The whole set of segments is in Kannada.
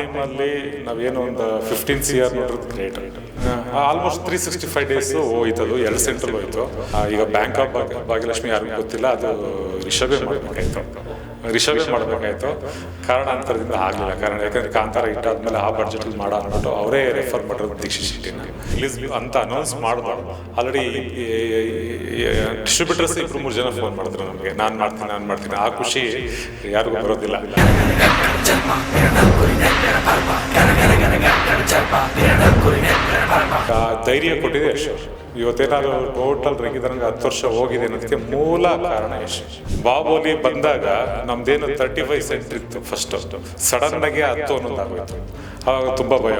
ಟೈಮಲ್ಲಿ ನಾವೇನು ಒಂದು fifteen C R ನೋಡಿರೋದು great almost three sixty five days ಹೋಯ್ತದು, ಎರಡು ಸೆಂಟ್ರಲ್ ಹೋಯ್ತು. ಈಗ ಬ್ಯಾಂಕ್ ಆಫ್ ಭಾಗ್ಯಲಕ್ಷ್ಮಿ ಯಾರಿಗೂ ಗೊತ್ತಿಲ್ಲ, ಅದು ರಿಷಭೇ ಮಾಡಬೇಕಾಯ್ತು. ರಿಷಭೇ ಮಾಡಬೇಕಾಯ್ತು. ಕಾರಣಾಂತರದಿಂದ ಆಗಲಿಲ್ಲ. ಕಾರಣ ಯಾಕಂದ್ರೆ ಕಾಂತಾರ ಇಟ್ಟಾದ್ಮೇಲೆ ಆ ಬಡ್ಜೆಟಲ್ಲಿ ಮಾಡೋ ಅಂದ್ಬಿಟ್ಟು ಅವರೇ ರೆಫರ್ ಮಾಡಿರೋದು ದೀಕ್ಷಿತ್ ಶೆಟ್ಟಿನ ರಿಲೀಸ್ ಅಂತ ಅನೌನ್ಸ್ ಮಾಡಬಾರ್ದು. ಆಲ್ರೆಡಿ ಡಿಸ್ಟ್ರಿಬ್ಯೂಟರ್ಸ್ ಇಬ್ಬರು ಮೂರು ಜನ ಫೋನ್ ಮಾಡಿದ್ರು ನಮಗೆ. ನಾನು ಮಾಡ್ತೀನಿ ನಾನು ಮಾಡ್ತೀನಿ. ಆ ಖುಷಿ ಯಾರಿಗೂ ಬರೋದಿಲ್ಲ. ಧೈರ್ಯ ಕೊಟ್ಟಿದೆ ಯಶ್ ಇವತ್ತೇನಾದ್ರು ಟೋಟಲ್ ರಂಗಿತರಂಗ ಹತ್ತು ವರ್ಷ ಹೋಗಿದೆ ಅನ್ನೋದಕ್ಕೆ ಮೂಲ ಕಾರಣ ಯಶ್ ಬಾಬೋಲಿ ಬಂದಾಗ ನಮ್ದೇನು ತರ್ಟಿ ಫೈವ್ ಸೆಂಟ್ ಇತ್ತು ಫಸ್ಟ್ ಸಡನ್ ಆಗಿ ಹತ್ತು ಅನ್ನೋದಾಗೋಯ್ತು. ಆವಾಗ ತುಂಬಾ ಭಯ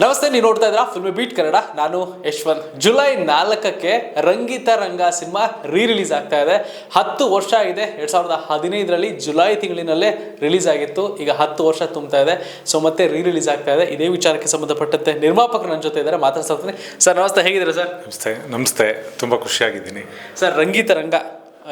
ನಮಸ್ತೆ ನೀವು ನೋಡ್ತಾ ಇದ್ದೀರಾ ಫಿಲ್ಮ್ ಬೀಟ್ ಕನ್ನಡ ನಾನು ಯಶ್ವಂತ್. ಜುಲೈ ನಾಲ್ಕಕ್ಕೆ ರಂಗಿತ ರಂಗ ಸಿನಿಮಾ ರೀ ರಿಲೀಸ್ ಆಗ್ತಾ ಇದೆ. ಹತ್ತು ವರ್ಷ ಆಗಿದೆ. ಎರಡ್ ಸಾವಿರದ ಹದಿನೈದರಲ್ಲಿ ಜುಲೈ ತಿಂಗಳಿನಲ್ಲೇ ರಿಲೀಸ್ ಆಗಿತ್ತು. ಈಗ ಹತ್ತು ವರ್ಷ ತುಂಬ್ತಾ ಇದೆ. ಸೊ ಮತ್ತೆ ರೀ ರಿಲೀಸ್ ಆಗ್ತಾ ಇದೆ. ಇದೇ ವಿಚಾರಕ್ಕೆ ಸಂಬಂಧಪಟ್ಟಂತೆ ನಿರ್ಮಾಪಕರು ನನ್ನ ಜೊತೆ ಇದ್ದಾರೆ. ಮಾತಾಡ್ತಾ ಸರ್ ನಮಸ್ತೆ. ಹೇಗಿದ್ದೀರಾ ಸರ್? ನಮಸ್ತೆ. ನಮಸ್ತೆ. ತುಂಬಾ ಖುಷಿಯಾಗಿದ್ದೀನಿ. ಸರ್ ರಂಗಿತ ರಂಗ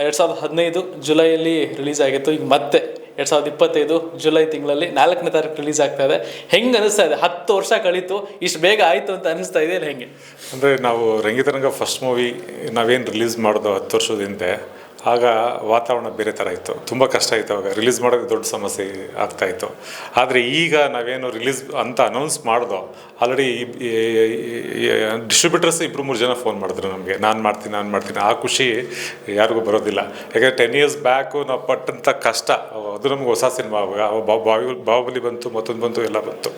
ಎರಡ್ ಸಾವಿರದ ಹದಿನೈದು ಜುಲೈಯಲ್ಲಿ ರಿಲೀಸ್ ಆಗಿತ್ತು. ಈಗ ಮತ್ತೆ ಎರಡ್ ಸಾವಿರದ ಇಪ್ಪತ್ತೈದು ಜುಲೈ ತಿಂಗಳಲ್ಲಿ ನಾಲ್ಕನೇ ತಾರೀಕು ರಿಲೀಸ್ ಆಗ್ತಾ ಇದೆ. ಹೆಂಗ್ ಅನಿಸ್ತಾ ಇದೆ? ಹತ್ತು ವರ್ಷ ಕಳೀತು, ಇಷ್ಟು ಬೇಗ ಆಯ್ತು ಅಂತ ಅನಿಸ್ತಾ ಇದೆ ಹೆಂಗೆ? ಅಂದರೆ ನಾವು ರಂಗಿತರಂಗ ಫಸ್ಟ್ ಮೂವಿ ನಾವೇನು ರಿಲೀಸ್ ಮಾಡೋದು ಹತ್ತು ವರ್ಷದ ಹಿಂದೆ ಆಗ ವಾತಾವರಣ ಬೇರೆ ಥರ ಇತ್ತು. ತುಂಬ ಕಷ್ಟ ಇತ್ತು ಆವಾಗ ರಿಲೀಸ್ ಮಾಡೋದು ದೊಡ್ಡ ಸಮಸ್ಯೆ ಆಗ್ತಾಯಿತ್ತು ಆದರೆ ಈಗ ನಾವೇನು ರಿಲೀಸ್ ಅಂತ ಅನೌನ್ಸ್ ಮಾಡ್ದೋ ಆಲ್ರೆಡಿ ಡಿಸ್ಟ್ರಿಬ್ಯೂಟರ್ಸ್ ಇಬ್ಬರು ಮೂರು ಜನ ಫೋನ್ ಮಾಡಿದ್ರು ನಮಗೆ. ನಾನು ಮಾಡ್ತೀನಿ ನಾನು ಮಾಡ್ತೀನಿ. ಆ ಖುಷಿ ಯಾರಿಗೂ ಬರೋದಿಲ್ಲ. ಯಾಕಂದರೆ ಟೆನ್ ಇಯರ್ಸ್ ಬ್ಯಾಕು ನಾವು ಪಟ್ಟಂಥ ಕಷ್ಟ, ಅದು ನಮ್ಗೆ ಹೊಸ ಸಿನಿಮಾ ಅವಾಗ. ಅವಾಗ ಬಾ- ಬಾಹು- ಬಾಹುಬಲಿ ಬಂತು, ಮತ್ತೊಂದು ಬಂತು, ಎಲ್ಲ ಬಂತು.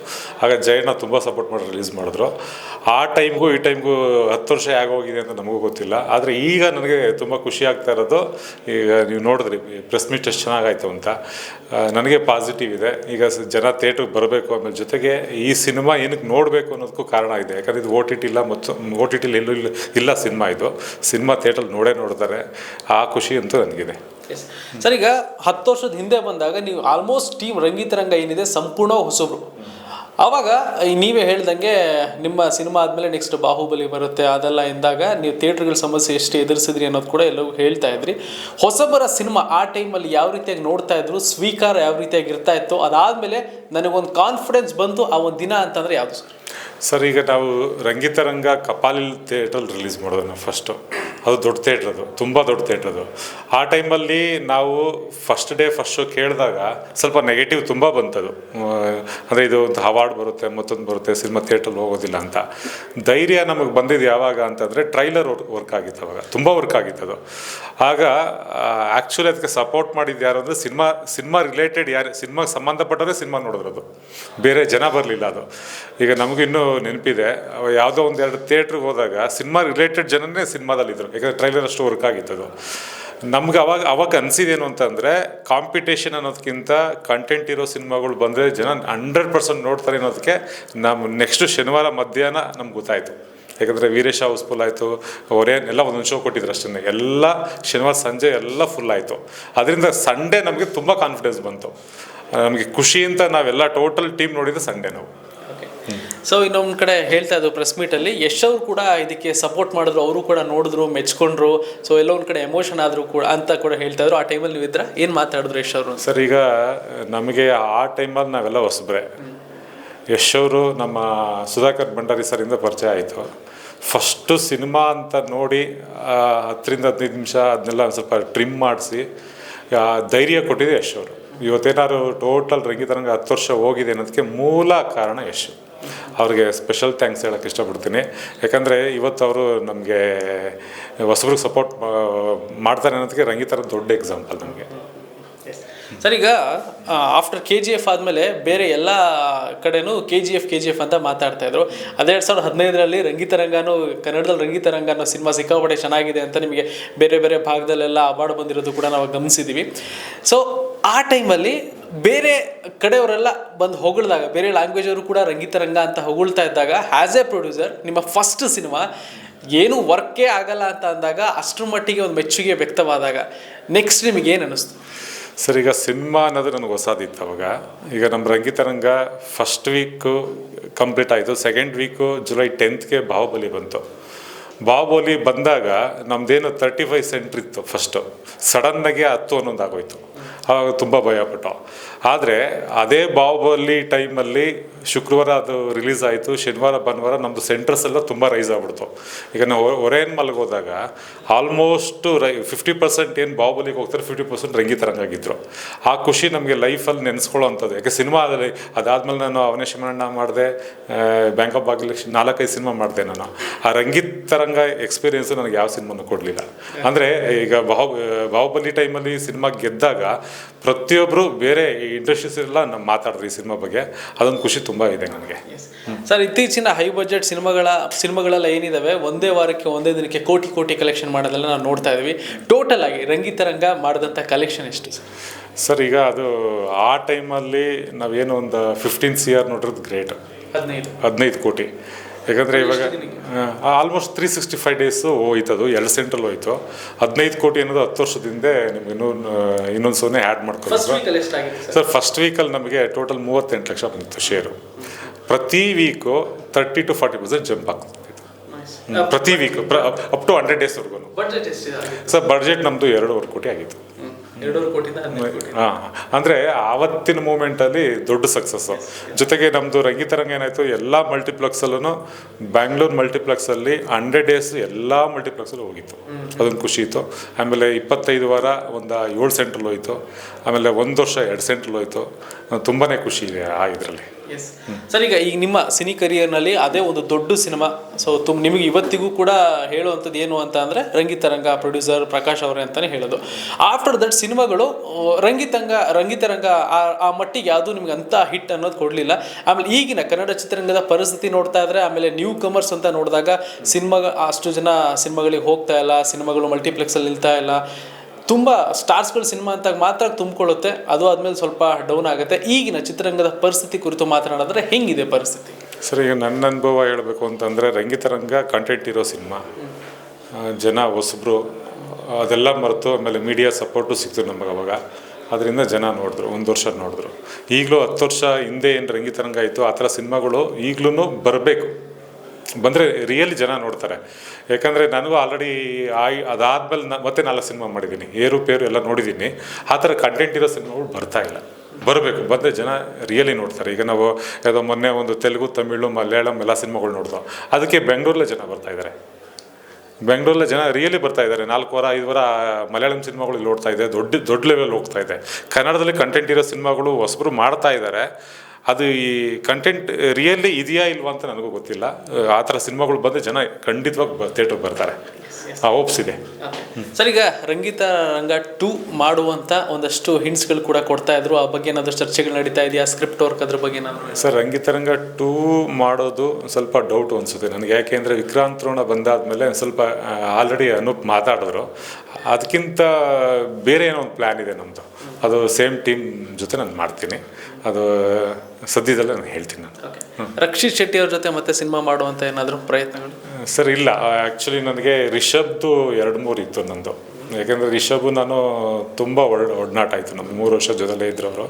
ಆಗ ಜಯಣ್ಣ ತುಂಬ ಸಪೋರ್ಟ್ ಮಾಡಿ ರಿಲೀಸ್ ಮಾಡಿದ್ರು. ಆ ಟೈಮ್ಗೂ ಈ ಟೈಮ್ಗೂ ಹತ್ತು ವರ್ಷ ಆಗೋಗಿದೆ ಅಂತ ನಮಗೂ ಗೊತ್ತಿಲ್ಲ. ಆದರೆ ಈಗ ನನಗೆ ತುಂಬ ಖುಷಿ ಆಗ್ತಾ ಇರೋದು ಈಗ ನೀವು ನೋಡಿದ್ರಿ ಪ್ರೆಸ್ ಮೀಟ್ ಎಷ್ಟು ಚೆನ್ನಾಗಾಯ್ತು ಅಂತ. ನನಗೆ ಪಾಸಿಟಿವ್ ಇದೆ. ಈಗ ಜನ ಥಿಯೇಟ್ರಿಗೆ ಬರಬೇಕು ಅನ್ನೋ ಜೊತೆಗೆ ಈ ಸಿನಿಮಾ ಏನಕ್ಕೆ ನೋಡಬೇಕು ಅನ್ನೋದಕ್ಕೂ ಕಾರಣ ಇದೆ. ಯಾಕಂದರೆ ಇದು ಓ ಟಿ ಟಿ ಇಲ್ಲ, ಮತ್ತು ಓ ಟಿ ಟಿಲಿ ಎಲ್ಲೂ ಇಲ್ಲ ಇಲ್ಲ ಸಿನಿಮಾ ಇದು. ಸಿನಿಮಾ ಥಿಯೇಟ್ರಲ್ಲಿ ನೋಡೇ ನೋಡ್ತಾರೆ. ಆ ಖುಷಿ ಅಂತೂ ನನಗಿದೆ. ಸರ್, ಈಗ ಹತ್ತು ವರ್ಷದ ಹಿಂದೆ ಬಂದಾಗ ನೀವು ಆಲ್ಮೋಸ್ಟ್ ಟೀಮ್ ರಂಗಿತರಂಗ ಏನಿದೆ, ಸಂಪೂರ್ಣ ಹೊಸಬ್ರು. ಆವಾಗ ನೀವೇ ಹೇಳ್ದಂಗೆ ನಿಮ್ಮ ಸಿನಿಮಾ ಆದಮೇಲೆ ನೆಕ್ಸ್ಟ್ ಬಾಹುಬಲಿ ಬರುತ್ತೆ, ಅದೆಲ್ಲ ಎಂದಾಗ ನೀವು ಥಿಯೇಟ್ರ್ಗಳ ಸಮಸ್ಯೆ ಎಷ್ಟು ಎದುರಿಸಿದ್ರಿ ಅನ್ನೋದು ಕೂಡ ಎಲ್ಲವೂ ಹೇಳ್ತಾ ಇದ್ರಿ. ಹೊಸಬರ ಸಿನಿಮಾ ಆ ಟೈಮಲ್ಲಿ ಯಾವ ರೀತಿಯಾಗಿ ನೋಡ್ತಾ ಇದ್ರು, ಸ್ವೀಕಾರ ಯಾವ ರೀತಿಯಾಗಿ ಇರ್ತಾ ಇತ್ತು, ಅದಾದಮೇಲೆ ನನಗೊಂದು ಕಾನ್ಫಿಡೆನ್ಸ್ ಬಂತು ಆ ಒಂದು ದಿನ ಅಂತಂದರೆ ಯಾವುದು ಸರ್? ಸರ್, ಈಗ ನಾವು ರಂಗಿತರಂಗ ಕಪಾಲಿಲ್ ಥಿಯೇಟ್ರಲ್ಲಿ ರಿಲೀಸ್ ಮಾಡೋದು ನಾವು ಫಸ್ಟು ಅದು ದೊಡ್ಡ ಥಿಯೇಟ್ರ್ ಅದು. ತುಂಬ ದೊಡ್ಡ ಥಿಯೇಟ್ರ್ ಅದು. ಆ ಟೈಮಲ್ಲಿ ನಾವು ಫಸ್ಟ್ ಡೇ ಫಸ್ಟ್ ಶೋ ಕೇಳಿದಾಗ ಸ್ವಲ್ಪ ನೆಗೆಟಿವ್ ತುಂಬ ಬಂತದು. ಅಂದರೆ ಇದು ಒಂದು ಅವಾರ್ಡ್ ಬರುತ್ತೆ, ಮತ್ತೊಂದು ಬರುತ್ತೆ ಸಿನಿಮಾ ಥಿಯೇಟ್ರಲ್ಲಿ ಹೋಗೋದಿಲ್ಲ ಅಂತ. ಧೈರ್ಯ ನಮಗೆ ಬಂದಿದ್ದು ಯಾವಾಗ ಅಂತಂದರೆ ಟ್ರೈಲರ್ ವರ್ಕ್ ಆಗಿತ್ತು ಅವಾಗ. ತುಂಬ ವರ್ಕ್ ಆಗಿತ್ತು ಅದು. ಆಗ ಆ್ಯಕ್ಚುಲಿ ಅದಕ್ಕೆ ಸಪೋರ್ಟ್ ಮಾಡಿದ್ದು ಯಾರು ಅಂದರೆ ಸಿನಿಮಾ ಸಿನಿಮಾ ರಿಲೇಟೆಡ್ ಯಾರು ಸಿನಿಮಾಗೆ ಸಂಬಂಧಪಟ್ಟವರೇ ಸಿನಿಮಾ ಅದು ಬೇರೆ ಜನ ಬರಲಿಲ್ಲ ಅದು. ಈಗ ನಮಗಿನ್ನೂ ನೆನಪಿದೆ, ಯಾವುದೋ ಒಂದು ಎರಡು ಥಿಯೇಟ್ರಿಗೆ ಹೋದಾಗ ಸಿನಿಮಾ ರಿಲೇಟೆಡ್ ಜನನೇ ಸಿನಿಮಾದಲ್ಲಿದ್ದರು ಯಾಕಂದರೆ ಟ್ರೈಲರ್ ಅಷ್ಟು ವರ್ಕ್ ಆಗಿತ್ತು ಅದು. ನಮ್ಗೆ ಅವಾಗ ಅವಾಗ ಅನಿಸಿದೇನು ಅಂತಂದರೆ ಕಾಂಪಿಟೇಷನ್ ಅನ್ನೋದಕ್ಕಿಂತ ಕಂಟೆಂಟ್ ಇರೋ ಸಿನಿಮಾಗಳು ಬಂದರೆ ಜನ ಹಂಡ್ರೆಡ್ ಪರ್ಸೆಂಟ್ ನೋಡ್ತಾರೆ ಅನ್ನೋದಕ್ಕೆ ನಮ್ಮ ನೆಕ್ಸ್ಟ್ ಶನಿವಾರ ಮಧ್ಯಾಹ್ನ ನಮ್ಗೆ ಗೊತ್ತಾಯಿತು. ಯಾಕಂದರೆ ವೀರೇಶ ಹೌಸ್ಫುಲ್ ಆಯಿತು ಒರೇನ್ ಎಲ್ಲ ಒಂದೊಂದು ಶೋ ಕೊಟ್ಟಿದ್ರು ಅಷ್ಟೇ ಎಲ್ಲ ಶನಿವಾರ ಸಂಜೆ ಎಲ್ಲ ಫುಲ್ ಆಯಿತು. ಅದರಿಂದ ಸಂಡೇ ನಮಗೆ ತುಂಬ ಕಾನ್ಫಿಡೆನ್ಸ್ ಬಂತು. ನಮಗೆ ಖುಷಿ ಅಂತ ನಾವೆಲ್ಲ ಟೋಟಲ್ ಟೀಮ್ ನೋಡಿದ್ದು ಸಂಡೇ ನಾವು. ಸೊ ಇನ್ನೊಂದು ಕಡೆ ಹೇಳ್ತಾ ಇದ್ದರು ಪ್ರೆಸ್ ಮೀಟಲ್ಲಿ ಯಶ್ ಕೂಡ ಇದಕ್ಕೆ ಸಪೋರ್ಟ್ ಮಾಡಿದ್ರು, ಅವರು ಕೂಡ ನೋಡಿದ್ರು, ಮೆಚ್ಕೊಂಡ್ರು. ಸೊ ಎಲ್ಲೋ ಒಂದು ಕಡೆ ಎಮೋಷನ್ ಆದರೂ ಕೂಡ ಅಂತ ಕೂಡ ಹೇಳ್ತಾ ಇದ್ರು. ಆ ಟೈಮಲ್ಲಿ ನೀವು ಇದ್ರ ಏನು ಮಾತಾಡಿದ್ರು ಯಶವ್ರು ಸರ್, ಈಗ ನಮಗೆ ಆ ಟೈಮಲ್ಲಿ ನಾವೆಲ್ಲ ಹೊಸಬ್ರೆ. ಯಶ್ ಅವರು ನಮ್ಮ ಸುಧಾಕರ್ ಭಂಡಾರಿ ಸರಿಂದ ಪರಿಚಯ ಆಯಿತು. ಫಸ್ಟು ಸಿನಿಮಾ ಅಂತ ನೋಡಿ ಹತ್ತರಿಂದ ಹದಿನೈದು ನಿಮಿಷ ಅದನ್ನೆಲ್ಲ ಒಂದು ಸ್ವಲ್ಪ ಟ್ರಿಮ್ ಮಾಡಿಸಿ ಧೈರ್ಯ ಕೊಟ್ಟಿದೆ ಯಶ್ ಅವರು. ಇವತ್ತೇನಾದ್ರು ಟೋಟಲ್ ರಂಗಿತರಂಗ ಹತ್ತು ವರ್ಷ ಹೋಗಿದೆ ಅನ್ನೋದಕ್ಕೆ ಮೂಲ ಕಾರಣ ಯಶ್. ಅವ್ರಿಗೆ ಸ್ಪೆಷಲ್ ಥ್ಯಾಂಕ್ಸ್ ಹೇಳೋಕ್ಕೆ ಇಷ್ಟಪಡ್ತೀನಿ. ಯಾಕಂದರೆ ಇವತ್ತು ಅವರು ನಮಗೆ ಹೊಸಬ್ರಿಗೆ ಸಪೋರ್ಟ್ ಮಾಡ್ತಾರೆ ಅನ್ನೋದಕ್ಕೆ ರಂಗಿತರ ದೊಡ್ಡ ಎಕ್ಸಾಂಪಲ್ ನಮಗೆ. ಸರ್, ಈಗ ಆಫ್ಟರ್ ಕೆ ಜಿ ಎಫ್ ಆದಮೇಲೆ ಬೇರೆ ಎಲ್ಲ ಕಡೆನೂ K G F K G F ಅಂತ ಮಾತಾಡ್ತಾ ಇದ್ರು. ಅದೆರಡು ಸಾವಿರದ ಹದಿನೈದರಲ್ಲಿ ರಂಗಿತರಂಗನೂ ಕನ್ನಡದಲ್ಲಿ ರಂಗಿತರಂಗ ಅನ್ನೋ ಸಿನಿಮಾ ಸಿಕ್ಕಾಪಟ್ಟೆ ಚೆನ್ನಾಗಿದೆ ಅಂತ ನಿಮಗೆ ಬೇರೆ ಬೇರೆ ಭಾಗದಲ್ಲೆಲ್ಲ ಅವಾರ್ಡ್ ಬಂದಿರೋದು ಕೂಡ ನಾವು ಗಮನಿಸಿದ್ದೀವಿ ಸೊ ಆ ಟೈಮಲ್ಲಿ ಬೇರೆ ಕಡೆಯವರೆಲ್ಲ ಬಂದು ಹೊಗಳಿದಾಗ, ಬೇರೆ ಲ್ಯಾಂಗ್ವೇಜ್ ಅವರು ಕೂಡ ರಂಗಿತರಂಗ ಅಂತ ಹೊಗಳ್ತಾ ಇದ್ದಾಗ ಆ್ಯಸ್ ಎ ಪ್ರೊಡ್ಯೂಸರ್ ನಿಮ್ಮ ಫಸ್ಟ್ ಸಿನಿಮಾ ಏನು ವರ್ಕೇ ಆಗಲ್ಲ ಅಂತ ಅಂದಾಗ ಅಷ್ಟರ ಮಟ್ಟಿಗೆ ಒಂದು ಮೆಚ್ಚುಗೆ ವ್ಯಕ್ತವಾದಾಗ ನೆಕ್ಸ್ಟ್ ನಿಮಗೆ ಏನು ಅನ್ನಿಸ್ತು? ಸರ್, ಈಗ ಸಿನಿಮಾ ಅನ್ನೋದು ನನಗೆ ಹೊಸದಿತ್ತು ಅವಾಗ. ಈಗ ನಮ್ಮ ರಂಗಿತರಂಗ ಫಸ್ಟ್ ವೀಕು ಕಂಪ್ಲೀಟ್ ಆಯಿತು ಸೆಕೆಂಡ್ ವೀಕು ಜುಲೈ ಟೆಂತ್ಗೆ ಬಾಹುಬಲಿ ಬಂತು. ಬಾಹುಬಲಿ ಬಂದಾಗ ನಮ್ಮದೇನು ತರ್ಟಿ ಫೈವ್ ಸೆಂಟ್ರ್ ಇತ್ತು ಫಸ್ಟು ಸಡನ್ನಾಗಿ ಹತ್ತು ಹನ್ನೊಂದು ಆಗೋಯ್ತು ಆವಾಗ ತುಂಬ ಭಯಪಟ್ಟು. ಆದರೆ ಅದೇ ಬಾಹುಬಲಿ ಟೈಮಲ್ಲಿ ಶುಕ್ರವಾರ ಅದು ರಿಲೀಸ್ ಆಯಿತು, ಶನಿವಾರ, ಭಾನುವಾರ ನಮ್ಮದು ಸೆಂಟರ್ಸ್ ಎಲ್ಲ ತುಂಬ ರೈಸ್ ಆಗ್ಬಿಡ್ತು. ಈಗ ನಾವು ಹೊರೇನು ಮಲಗೋದಾಗ ಆಲ್ಮೋಸ್ಟ್ ರೈ ಫಿಫ್ಟಿ ಪರ್ಸೆಂಟ್ ಏನು ಬಾಹುಬಲಿಗೆ ಹೋಗ್ತಾರೆ ಫಿಫ್ಟಿ ಪರ್ಸೆಂಟ್ ರಂಗಿತರಂಗಾಗಿದ್ರು ಆ ಖುಷಿ ನಮಗೆ ಲೈಫಲ್ಲಿ ನೆನೆಸ್ಕೊಳ್ಳೋ ಅಂಥದ್ದು ಯಾಕೆ ಸಿನಿಮಾದಲ್ಲಿ ಅದಾದಮೇಲೆ ನಾನು ಅವನೇ ಶಿವಣ್ಣ ಮಾಡಿದೆ ಬ್ಯಾಂಕ್ ಆಫ್ ಭಾಗ್ಯಲಕ್ಷ್ಮಿ ನಾಲ್ಕೈದು ಸಿನಿಮಾ ಮಾಡಿದೆ ನಾನು. ಆ ರಂಗಿತರಂಗ ಎಕ್ಸ್ಪೀರಿಯೆನ್ಸು ನನಗೆ ಯಾವ ಸಿನಿಮಾನು ಕೊಡಲಿಲ್ಲ. ಅಂದರೆ ಈಗ ಬಾಹು, ಬಾಹುಬಲಿ ಟೈಮಲ್ಲಿ ಸಿನಿಮಾ ಗೆದ್ದಾಗ ಪ್ರತಿಯೊಬ್ಬರು ಬೇರೆ ಇಂಡಸ್ಟ್ರೀಸ್ ಎಲ್ಲ ನಮ್ಮ ಮಾತಾಡಿದ್ರು ಈ ಸಿನಿಮಾ ಬಗ್ಗೆ. ಅದೊಂದು ಖುಷಿ ತುಂಬ ಇದೆ ನನಗೆ. ಸರ್ ಇತ್ತೀಚಿನ ಹೈ ಬಜೆಟ್ ಸಿನಿಮಾಗಳ ಸಿನಿಮಾಗಳೆಲ್ಲ ಏನಿದಾವೆ? ಒಂದೇ ವಾರಕ್ಕೆ ಒಂದೇ ದಿನಕ್ಕೆ ಕೋಟಿ ಕೋಟಿ ಕಲೆಕ್ಷನ್ ಮಾಡೋದೆಲ್ಲ ನಾವು ನೋಡ್ತಾ ಇದೀವಿ ಟೋಟಲ್ ಆಗಿ ರಂಗಿತರಂಗ ಮಾಡಿದಂಥ ಕಲೆಕ್ಷನ್ ಎಷ್ಟು ಸರ್? ಸರ್ ಈಗ ಅದು ಆ ಟೈಮಲ್ಲಿ ನಾವೇನು ಒಂದು ಫಿಫ್ಟೀನ್ ಸಿ ಆರ್ ನೋಡಿರೋದು ಗ್ರೇಟ್ ಹದಿನೈದು. ಹದಿನೈದು ಕೋಟಿ. ಯಾಕಂದರೆ ಇವಾಗ almost three sixty five days ಹೋಯ್ತದು ಎರಡು ಸೆಂಟ್ರಲ್ಲಿ ಹೋಯ್ತು. ಹದಿನೈದು ಕೋಟಿ ಅನ್ನೋದು ಹತ್ತು ವರ್ಷದಿಂದ ನಿಮ್ಗೆ ಇನ್ನೊಂದು ಇನ್ನೊಂದು ಸೊನ್ನೆ ಆ್ಯಡ್ ಮಾಡ್ಕೊಂಡು ಸರ್? ಸರ್ ಫಸ್ಟ್ ವೀಕಲ್ಲಿ ನಮಗೆ ಟೋಟಲ್ ಮೂವತ್ತೆಂಟು ಲಕ್ಷ ಬಂದಿತ್ತು ಶೇರು ಪ್ರತಿ week thirty to forty percent jump ಆಗ್ತದೆ ಪ್ರತಿ ವೀಕ್ ಅಪ್ ಟು ಹಂಡ್ರೆಡ್ ಡೇಸ್ವರೆಗೂ ಸರ್ ಬಡ್ಜೆಟ್ ನಮ್ಮದು ಎರಡೂವರೆ ಕೋಟಿ ಆಗಿತ್ತು. ಎರಡೂವರೆ ಕೋಟಿಯಿಂದ ಹದಿನೈದು ಕೋಟಿ ಹಾಂ ಅಂದರೆ ಆವತ್ತಿನ ಮೂಮೆಂಟಲ್ಲಿ ದೊಡ್ಡ ಸಕ್ಸಸ್ಸು ಜೊತೆಗೆ ನಮ್ದು ರಂಗಿತರಂಗ ಏನಾಯಿತು? ಎಲ್ಲ ಮಲ್ಟಿಪ್ಲೆಕ್ಸಲ್ಲೂ ಬ್ಯಾಂಗ್ಳೂರು ಮಲ್ಟಿಪ್ಲೆಕ್ಸಲ್ಲಿ ಹಂಡ್ರೆಡ್ ಡೇಸ್ ಎಲ್ಲ ಮಲ್ಟಿಪ್ಲೆಕ್ಸಲ್ಲೂ ಹೋಗಿತ್ತು. ಅದೊಂದು ಖುಷಿ ಇತ್ತು. ಆಮೇಲೆ ಇಪ್ಪತ್ತೈದು ವಾರ ಒಂದು ಏಳು ಸೆಂಟ್ರಲ್ಲಿ ಹೋಯಿತು. ಆಮೇಲೆ ಒಂದು ವರ್ಷ ಎರಡು ಸೆಂಟ್ರಲ್ಲಿ ಹೋಯಿತು. ತುಂಬಾನೇ ಖುಷಿ ಇದೆ ಆ ಇದರಲ್ಲಿ. ಎಸ್ ಸರ್, ಈಗ ಈಗ ನಿಮ್ಮ ಸಿನಿ ಕರಿಯರ್ನಲ್ಲಿ ಅದೇ ಒಂದು ದೊಡ್ಡ ಸಿನಿಮಾ. ಸೊ ತುಂಬ ನಿಮಗೆ ಇವತ್ತಿಗೂ ಕೂಡ ಹೇಳುವಂಥದ್ದು ಏನು ಅಂತ ಅಂದರೆ ರಂಗಿತರಂಗ ಪ್ರೊಡ್ಯೂಸರ್ ಪ್ರಕಾಶ್ ಅವರೇ ಅಂತಲೇ ಹೇಳೋದು. ಆಫ್ಟರ್ ದಟ್ ಸಿನಿಮಾಗಳು ರಂಗಿತರಂಗ ರಂಗಿತರಂಗ ಆ ಆ ಮಟ್ಟಿಗೆ ಯಾವುದು ನಿಮ್ಗೆ ಅಂಥ ಹಿಟ್ ಅನ್ನೋದು ಕೊಡಲಿಲ್ಲ. ಆಮೇಲೆ ಈಗಿನ ಕನ್ನಡ ಚಿತ್ರರಂಗದ ಪರಿಸ್ಥಿತಿ ನೋಡ್ತಾ ಇದ್ರೆ, ಆಮೇಲೆ ನ್ಯೂ ಕಮರ್ಸ್ ಅಂತ ನೋಡಿದಾಗ ಸಿನಿಮಾ ಅಷ್ಟು ಜನ ಸಿನಿಮಾಗಳಿಗೆ ಹೋಗ್ತಾ ಇಲ್ಲ, ಸಿನಿಮಾಗಳು ಮಲ್ಟಿಪ್ಲೆಕ್ಸಲ್ಲಿ ನಿಲ್ತಾ ಇಲ್ಲ. ತುಂಬ ಸ್ಟಾರ್ಸ್ಗಳ ಸಿನಿಮಾ ಅಂತ ಮಾತ್ರ ತುಂಬಿಕೊಳ್ಳುತ್ತೆ. ಅದು ಆದಮೇಲೆ ಸ್ವಲ್ಪ ಡೌನ್ ಆಗುತ್ತೆ. ಈಗಿನ ಚಿತ್ರರಂಗದ ಪರಿಸ್ಥಿತಿ ಕುರಿತು ಮಾತನಾಡಿದ್ರೆ ಹೆಂಗಿದೆ ಪರಿಸ್ಥಿತಿ? ಸರ್, ಈಗ ನನ್ನ ಅನುಭವ ಹೇಳಬೇಕು ಅಂತಂದರೆ ರಂಗಿತರಂಗ ಕಂಟೆಂಟ್ ಇರೋ ಸಿನಿಮಾ. ಜನ ಹೊಸಬ್ರು, ಅದೆಲ್ಲ ಮರೆತು ಆಮೇಲೆ ಮೀಡಿಯಾ ಸಪೋರ್ಟು ಸಿಕ್ತು ನಮಗೆ ಅವಾಗ. ಅದರಿಂದ ಜನ ನೋಡಿದ್ರು, ಒಂದು ವರ್ಷ ನೋಡಿದ್ರು. ಈಗಲೂ ಹತ್ತು ವರ್ಷ ಹಿಂದೆ ಏನು ರಂಗಿತರಂಗ ಆಯಿತು ಆ ಥರ ಸಿನಿಮಾಗಳು ಈಗಲೂ ಬರಬೇಕು. ಬಂದರೆ ರಿಯಲಿ ಜನ ನೋಡ್ತಾರೆ. ಯಾಕಂದರೆ ನನಗೂ ಆಲ್ರೆಡಿ ಆಯ್, ಅದಾದಮೇಲೆ ನ, ಮತ್ತೆ ನಾಲ್ಕು ಸಿನಿಮಾ ಮಾಡಿದ್ದೀನಿ. ಏರು, ಪೇರು ಎಲ್ಲ ನೋಡಿದ್ದೀನಿ. ಆ ಥರ ಕಂಟೆಂಟ್ ಇರೋ ಸಿನಿಮಾಗಳು ಬರ್ತಾ ಇಲ್ಲ. ಬರಬೇಕು. ಬಂದರೆ ಜನ ರಿಯಲಿ ನೋಡ್ತಾರೆ. ಈಗ ನಾವು ಯಾವುದೋ ಮೊನ್ನೆ ಒಂದು ತೆಲುಗು, ತಮಿಳು, ಮಲಯಾಳಂ ಎಲ್ಲ ಸಿನಿಮಾಗಳು ನೋಡ್ದೋ, ಅದಕ್ಕೆ ಬೆಂಗಳೂರಲ್ಲೇ ಜನ ಬರ್ತಾ ಇದ್ದಾರೆ ಬೆಂಗಳೂರಲ್ಲೇ ಜನ ರಿಯಲಿ ಬರ್ತಾ ಇದ್ದಾರೆ ನಾಲ್ಕು ವಾರ, ಐದು ವಾರ ಮಲಯಾಳಂ ಸಿನಿಮಾಗಳು ಇಲ್ಲಿ ಓಡ್ತಾ ಇದೆ. ದೊಡ್ಡ ದೊಡ್ಡ ಲೆವೆಲ್ ಹೋಗ್ತಾ ಇದೆ. ಕನ್ನಡದಲ್ಲಿ ಕಂಟೆಂಟ್ ಇರೋ ಸಿನಿಮಾಗಳು ಹೊಸಬ್ರು ಮಾಡ್ತಾ ಇದ್ದಾರೆ ಅದು ಈ ಕಂಟೆಂಟ್ ರಿಯಲಿ ಇದೆಯಾ ಇಲ್ವಾ ಅಂತ ನನಗೂ ಗೊತ್ತಿಲ್ಲ. ಆ ಥರ ಸಿನಿಮಾಗಳು ಬಂದರೆ ಜನ ಖಂಡಿತವಾಗಿ ಬ ಥಿಯೇಟ್ರಿಗೆ ಬರ್ತಾರೆ. ಆ ಹೋಪ್ಸ್ ಇದೆ ಸರ್ ಈಗ ರಂಗಿತ ರಂಗ ಟೂ ಮಾಡುವಂಥ ಒಂದಷ್ಟು ಹಿಂಟ್ಸ್ಗಳು ಕೂಡ ಕೊಡ್ತಾ ಇದ್ರು. ಆ ಬಗ್ಗೆ ಏನಾದರೂ ಚರ್ಚೆಗಳು ನಡೀತಾ ಇದೆಯಾ? ಸ್ಕ್ರಿಪ್ಟ್ ವರ್ಕ್ ಅದ್ರ ಬಗ್ಗೆ ನಾನು ಸರ್ ರಂಗಿತರಂಗ ಟೂ ಮಾಡೋದು ಸ್ವಲ್ಪ ಡೌಟ್ ಅನಿಸುತ್ತೆ. ನನಗೆ ಯಾಕೆಂದರೆ ವಿಕ್ರಾಂತ್ ರೋಣ ಬಂದಾದಮೇಲೆ ಸ್ವಲ್ಪ ಆಲ್ರೆಡಿ ಅನೂಪ್ ಮಾತಾಡಿದ್ರು. ಅದಕ್ಕಿಂತ ಬೇರೆ ಏನೋ ಒಂದು ಪ್ಲ್ಯಾನ್ ಇದೆ ನಮ್ಮದು ಅದು ಸೇಮ್ ಟೀಮ್ ಜೊತೆ ನಾನು ಮಾಡ್ತೀನಿ. ಅದು ಸದ್ಯದಲ್ಲೇ ನಾನು ಹೇಳ್ತೀನಿ ನಾನು. ರಕ್ಷಿತ್ ಶೆಟ್ಟಿ ಅವ್ರ ಜೊತೆ ಮತ್ತೆ ಸಿನಿಮಾ ಮಾಡುವಂಥ ಏನಾದರೂ ಪ್ರಯತ್ನಗಳು? ಸರ್, ಇಲ್ಲ. ಆ್ಯಕ್ಚುಲಿ ನನಗೆ ರಿಷಬ್ದು ಎರಡು ಮೂರು ಇತ್ತು ನಂದು. ಯಾಕೆಂದರೆ ರಿಷಬು ನಾನು ತುಂಬ ಒಡ್ ಒಡನಾಟ ಆಯಿತು. ನಮ್ಮ ಮೂರು ವರ್ಷ ಜೊತೆಲೇ ಅವರು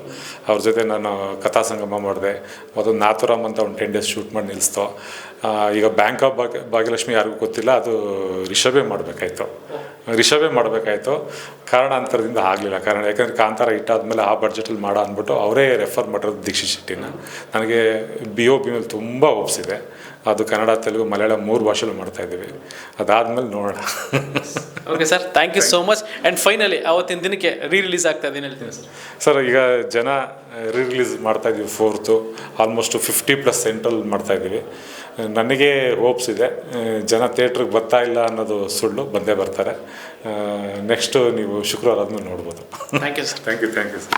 ಅವ್ರ ಜೊತೆ ನಾನು ಕಥಾ ಸಂಗಮ ಮಾಡಿದೆ. ಮತ್ತೊಂದು ನಾಥುರಾಮ್ ಅಂತ ಒಂದು ಟೆನ್ ಡೇಸ್ ಶೂಟ್ ಮಾಡಿ ನಿಲ್ಲಿಸ್ತು ಈಗ ಬ್ಯಾಂಕ್ ಆಫ್ ಭಾಗ್ಯ ಭಾಗ್ಯಲಕ್ಷ್ಮಿ ಯಾರಿಗೂ ಗೊತ್ತಿಲ್ಲ, ಅದು ರಿಷಬೇ ಮಾಡಬೇಕಾಯ್ತು. ರಿಷಬೇ ಮಾಡಬೇಕಾಯ್ತು. ಕಾರಣಾಂತರದಿಂದ ಆಗಲಿಲ್ಲ. ಕಾರಣ ಯಾಕಂದರೆ ಕಾಂತಾರ ಇಟ್ಟಾದ್ಮೇಲೆ ಆ ಬಡ್ಜೆಟಲ್ಲಿ ಮಾಡೋ ಅಂದ್ಬಿಟ್ಟು ಅವರೇ ರೆಫರ್ ಮಾಡಿರೋದು ದೀಕ್ಷಿತ್ ಶೆಟ್ಟಿನ. ನನಗೆ ಬಿ ಒ ಬಿ ಮೇಲೆ ತುಂಬ ಒಪ್ಸಿದೆ ಅದು ಕನ್ನಡ ತೆಲುಗು ಮಲಯಾಳಂ ಮೂರು ಭಾಷೆಗಳು ಮಾಡ್ತಾ ಇದ್ದೀವಿ. ಅದಾದಮೇಲೆ ನೋಡೋಣ. Okay sir thank you so much and finally ಅವತ್ತಿನ ದಿನಕ್ಕೆ ರೀ ರಿಲೀಸ್ ಆಗ್ತಾ ಇದೆ ಹೇಳ್ತೀನಿ ಸರ್ ಸರ್ ಈಗ ಜನ ರೀ ರಿಲೀಸ್ ಮಾಡ್ತಾ ಇದ್ದೀವಿ fourth almost fifty plus central ಮಾಡ್ತಾ ಇದ್ದೀವಿ. ನನಗೆ ಹೋಪ್ಸ್ ಇದೆ. ಜನ ಥಿಯೇಟ್ರಿಗೆ ಬರ್ತಾ ಇಲ್ಲ ಅನ್ನೋದು ಸುಳ್ಳು ಬಂದೇ ಬರ್ತಾರೆ. ನೆಕ್ಸ್ಟು ನೀವು ಶುಕ್ರವಾರ ಆದಮೇಲೆ ನೋಡ್ಬೋದು. Thank you sir thank you thank you sir